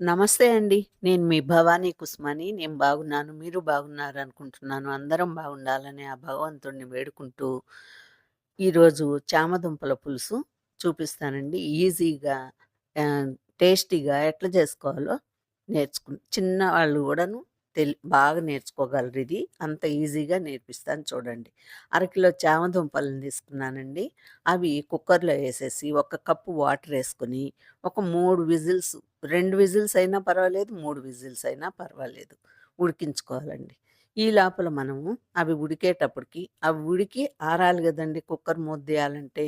నమస్తే అండి. నేను మీ భవానీ కుస్మాని. నేను బాగున్నాను. మీరు బాగున్నారనుకుంటున్నాను. అందరం బాగుండాలని ఆ భగవంతుడిని వేడుకుంటూ, ఈరోజు చామదుంపల పులుసు చూపిస్తానండి. ఈజీగా టేస్టీగా ఎట్లా చేసుకోవాలో నేర్చుకు చిన్న వాళ్ళు కూడాను తెల్ బాగా నేర్చుకోగలరిది. అంత ఈజీగా నేర్పిస్తాను చూడండి. అరకిలో చామదుంపలను తీసుకున్నానండి. అవి కుక్కర్‌లో వేసేసి ఒక కప్పు వాటర్ వేసుకుని ఒక మూడు విజిల్స్ రెండు విజిల్స్ అయినా పర్వాలేదు, మూడు విజిల్స్ అయినా పర్వాలేదు. ఉడికించుకోవాలండి. ఈ లోపల మనము అవి ఉడికేటప్పటికి అవి ఉడికి ఆరాలి కదండి కుక్కర్ మూద్దేయాలంటే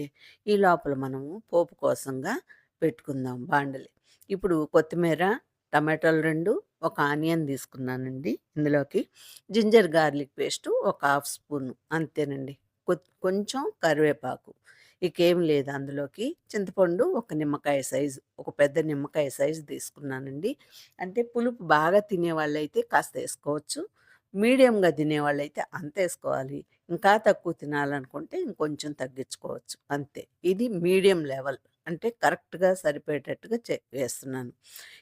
ఈ లోపల మనము పోపు కోసంగా పెట్టుకుందాం బాండలి. ఇప్పుడు కొత్తిమీర, టమాటాలు రెండు ఒక ఆనియన్ తీసుకున్నానండి ఇందులోకి. జింజర్ గార్లిక్ పేస్టు ఒక హాఫ్ స్పూను అంతేనండి. కొంచెం కరివేపాకు. ఇకేం లేదు అందులోకి. చింతపండు ఒక నిమ్మకాయ సైజు, ఒక పెద్ద నిమ్మకాయ సైజు తీసుకున్నానండి. అంటే పులుపు బాగా తినేవాళ్ళైతే కాస్త వేసుకోవచ్చు మీడియంగా తినేవాళ్ళైతే అంతేసుకోవాలి. ఇంకా తక్కువ తినాలనుకుంటే ఇంకొంచెం తగ్గించుకోవచ్చు అంతే. ఇది మీడియం లెవెల్. అంటే కరెక్ట్‌గా సరిపోయేటట్టుగా చే వేస్తున్నాను.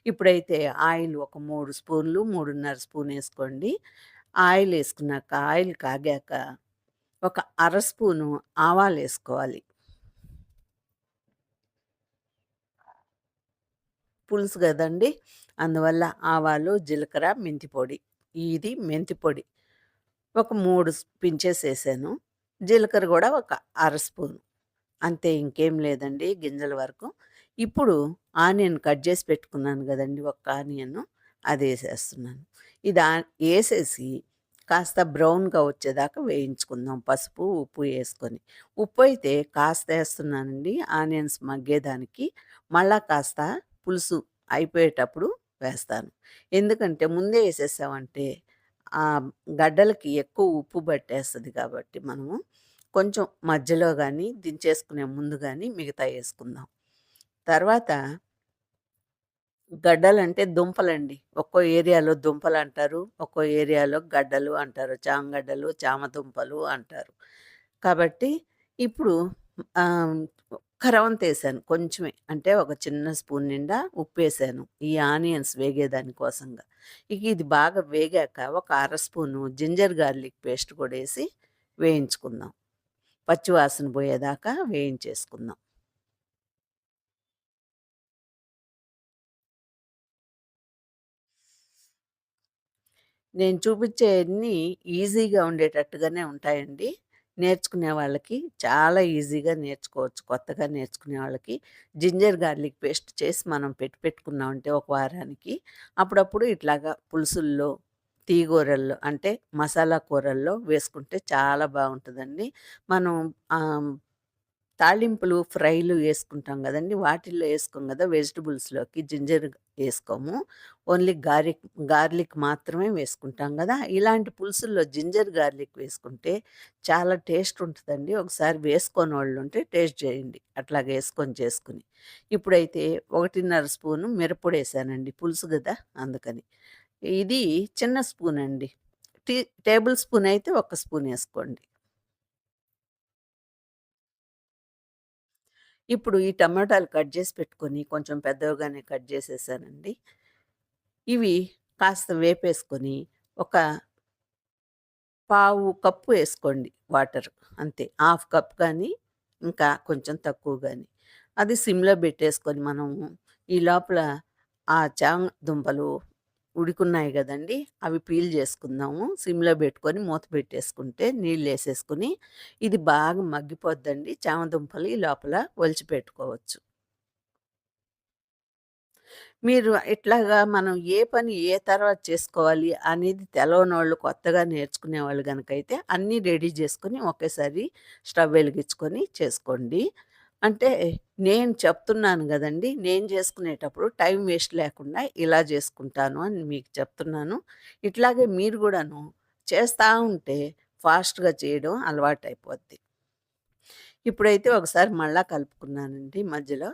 ఇప్పుడైతే ఆయిల్ ఒక మూడు స్పూన్లు, 3:30 స్పూన్ వేసుకోండి ఆయిల్ వేసుకున్నాక ఆయిల్ కాగాక ఒక అర స్పూను ఆవాలు వేసుకోవాలి పులుసు కదండి అందువల్ల ఆవాలు, జీలకర్ర, మెంతి పొడి. ఇది మెంతి పొడి. ఒక 3 స్ పించెస్ జీలకర్ర కూడా ఒక అర స్పూను. అంతే ఇంకేం లేదండి గింజల వరకు. ఇప్పుడు ఆనియన్ కట్ చేసి పెట్టుకున్నాను కదండి ఒక్క ఆనియను అదేసేస్తున్నాను. ఇది వేసేసి కాస్త బ్రౌన్‌గా వచ్చేదాకా వేయించుకుందాం. పసుపు, ఉప్పు వేసుకొని ఉప్పు అయితే కాస్త వేస్తున్నానండి ఆనియన్స్ మగ్గేదానికి. మళ్ళా కాస్త పులుసు అయిపోయేటప్పుడు వేస్తాను. ఎందుకంటే ముందే వేసేసామంటే ఆ గడ్డలకి ఎక్కువ ఉప్పు పట్టేస్తుంది కాబట్టి మనము కొంచెం మధ్యలో కానీ దించేసుకునే ముందు కానీ మిగతా వేసుకుందాం తర్వాత గడ్డలంటే దుంపలండి. ఒక్కో ఏరియాలో దుంపలు అంటారు ఒక్కో ఏరియాలో గడ్డలు అంటారు. చామగడ్డలు, చామదుంపలు అంటారు. కాబట్టి ఇప్పుడు కరవంత వేసాను కొంచెమే. అంటే ఒక చిన్న స్పూన్ నిండా ఉప్పేసాను. ఈ ఆనియన్స్ వేగేదాని కోసంగా. ఇక ఇది బాగా వేగాక ఒక అర స్పూను జింజర్ గార్లిక్ పేస్ట్ కూడా వేసి వేయించుకుందాం. పచ్చివాసన పోయేదాకా వేయించేసుకుందాం. నేను చూపించేవన్నీ ఈజీగా ఉండేటట్టుగానే ఉంటాయండి. నేర్చుకునే వాళ్ళకి చాలా ఈజీగా నేర్చుకోవచ్చు. కొత్తగా నేర్చుకునే వాళ్ళకి జింజర్ గార్లిక్ పేస్ట్ చేసి మనం పెట్టి పెట్టుకున్నామంటే ఒక వారానికి, అప్పుడప్పుడు ఇట్లాగా పులుసుల్లో, తీగూరల్లో అంటే మసాలా కూరల్లో వేసుకుంటే చాలా బాగుంటుందండి మనం తాలింపులు తాళింపులు, ఫ్రైలు వేసుకుంటాం కదండి వాటిల్లో వేసుకోం కదా వెజిటబుల్స్‌లోకి జింజర్ వేసుకోము ఓన్లీ గార్లిక్ గార్లిక్ మాత్రమే వేసుకుంటాం కదా ఇలాంటి పులుసుల్లో జింజర్ గార్లిక్ వేసుకుంటే చాలా టేస్ట్ ఉంటదండి. ఒకసారి వేసుకున్న వాళ్ళు ఉంటే టేస్ట్ చేయండి. అట్లాగా వేసుకొని చేసుకుని ఇప్పుడైతే 1:30 స్పూను మిరప్పొడేసానండి. పులుసు కదా అందుకని. ఇది చిన్న స్పూన్ అండి టీ టేబుల్ స్పూన్ అయితే ఒక స్పూన్ వేసుకోండి. ఇప్పుడు ఈ టమాటాలు కట్ చేసి పెట్టుకొని కొంచెం పెద్దవిగానే కట్ చేసేసానండి. ఇవి కాస్త వేపేసుకొని ఒక పావు కప్పు వేసుకోండి వాటర్. అంతే. హాఫ్ కప్ కానీ ఇంకా కొంచెం తక్కువ కానీ. అది సిమ్‌లో పెట్టేసుకొని మనము ఈ లోపల ఆ చామ దుంపలు ఉడికున్నాయి కదండి అవి పీల్ చేసుకుందాము సిమ్‌లో పెట్టుకొని మూత పెట్టేసుకుంటే నీళ్ళు వేసేసుకుని ఇది బాగా మగ్గిపోద్దండి. చామదుంపలు ఈ లోపల ఒలిచిపెట్టుకోవచ్చు. మీరు ఇట్లాగా మనం ఏ పని ఏ తర్వాత చేసుకోవాలి అనేది తెలవనోళ్ళు కొత్తగా నేర్చుకునేవాళ్ళు అయితే అన్నీ రెడీ చేసుకొని ఒకేసారి స్టవ్ వెలిగించుకొని చేసుకోండి. అంటే నేను చెప్తున్నాను కదండి నేను చేసుకునేటప్పుడు టైం వేస్ట్ లేకుండా ఇలా చేసుకుంటాను అని మీకు చెప్తున్నాను. ఇట్లాగే మీరు కూడాను చేస్తూ ఉంటే ఫాస్ట్‌గా చేయడం అలవాటయిపోద్ది. ఇప్పుడైతే ఒకసారి మళ్ళా కలుపుకున్నానండి మధ్యలో.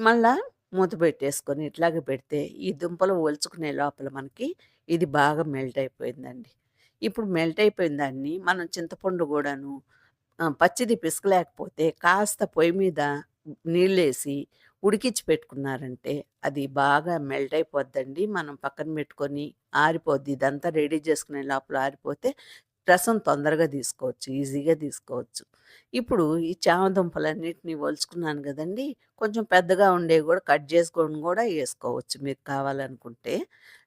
మళ్ళా మూత పెట్టేసుకొని ఇట్లాగే పెడితే ఈ దుంపలు ఒలుచుకునే లోపల మనకి ఇది బాగా మెల్ట్ అయిపోయిందండి. ఇప్పుడు మెల్ట్ అయిపోయిన దాన్ని మనం చింతపండు కూడాను పచ్చిది పిసకలేకపోతే కాస్త పొయ్యి మీద నీళ్ళేసి ఉడికిచ్చి పెట్టుకున్నారంటే అది బాగా మెల్ట్ అయిపోద్దండి. మనం పక్కన పెట్టుకొని ఆరిపోద్ది. ఇదంతా రెడీ చేసుకునే లోపల ఆరిపోతే రసం తొందరగా తీసుకోవచ్చు. ఈజీగా తీసుకోవచ్చు. ఇప్పుడు ఈ చామదుంపలన్నింటినీ ఒలుచుకున్నాను కదండి కొంచెం పెద్దగా ఉండేవి కూడా కట్ చేసుకొని కూడా వేసుకోవచ్చు మీకు కావాలనుకుంటే.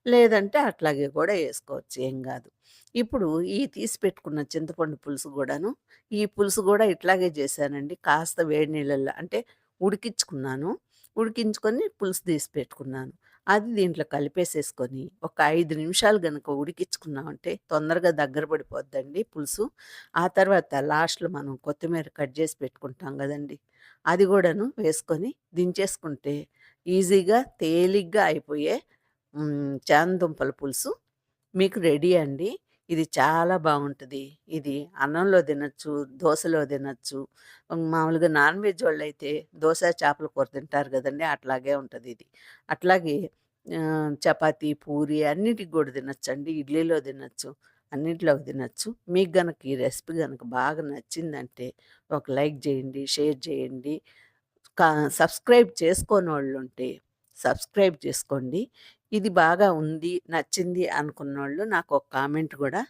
లేదంటే అట్లాగే కూడా వేసుకోవచ్చు ఏం కాదు ఇప్పుడు ఈ తీసి పెట్టుకున్న చింతపండు పులుసు కూడాను ఈ పులుసు కూడా ఇట్లాగే చేశానండి. కాస్త వేడి నీళ్ళల్లో అంటే ఉడికించుకున్నాను. ఉడికించుకొని పులుసు తీసి పెట్టుకున్నాను. అది దీంట్లో కలిపేసేసుకొని ఒక ఐదు నిమిషాలు గనుక ఉడికించుకున్నామంటే తొందరగా దగ్గర పడిపోద్దండి పులుసు. ఆ తర్వాత లాస్ట్‌లో మనం కొత్తిమీర కట్ చేసి పెట్టుకుంటాం కదండి అది కూడాను వేసుకొని దించేసుకుంటే ఈజీగా, తేలిగ్గా అయిపోయే చాందుంపల పులుసు మీకు రెడీ అండి. ఇది చాలా బాగుంటుంది ఇది అన్నంలో తినొచ్చు, దోశలో తినచ్చు మామూలుగా నాన్ వెజ్ వాళ్ళయితే దోశ చేపల కూర తింటారు కదండి అట్లాగే ఉంటుంది ఇది అట్లాగే చపాతీ, పూరి అన్నిటికి కూడా తినచ్చు అండి ఇడ్లీలో తినొచ్చు. అన్నింటిలో తినొచ్చు. మీకు గనక ఈ రెసిపీ కనుక బాగా నచ్చిందంటే ఒక లైక్ చేయండి షేర్ చేయండి. కా సబ్స్క్రైబ్ ఉంటే సబ్స్క్రైబ్ చేసుకోండి. ఇది బాగా ఉంది, నచ్చింది అనుకున్నోళ్ళు ఒక కామెంట్ కూడా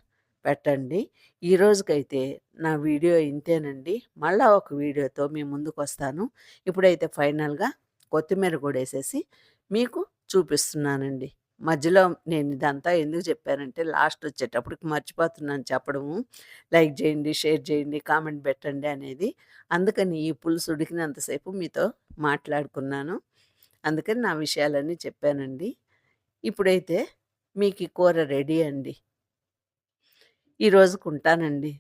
పెట్టండి. ఈ రోజుకైతే నా వీడియో ఇంతేనండి. మళ్ళా ఒక వీడియోతో మీ ముందుకొస్తాను. ఇప్పుడైతే ఫైనల్‌గా కొత్తిమీర కూడా వేసేసి మీకు చూపిస్తున్నానండి. మధ్యలో నేను ఇదంతా ఎందుకు చెప్పానంటే లాస్ట్ వచ్చేటప్పటికి మర్చిపోతున్నాను చెప్పడము. లైక్ చేయండి షేర్ చేయండి కామెంట్ పెట్టండి అనేది. అందుకని ఈ పులుసు ఉడికినంతసేపు మీతో మాట్లాడుకున్నాను. అందుకని నా విషయాలన్నీ చెప్పానండి. ఇప్పుడైతే మీకు ఈ కూర రెడీ అండి. ఈరోజుకు ఉంటానండి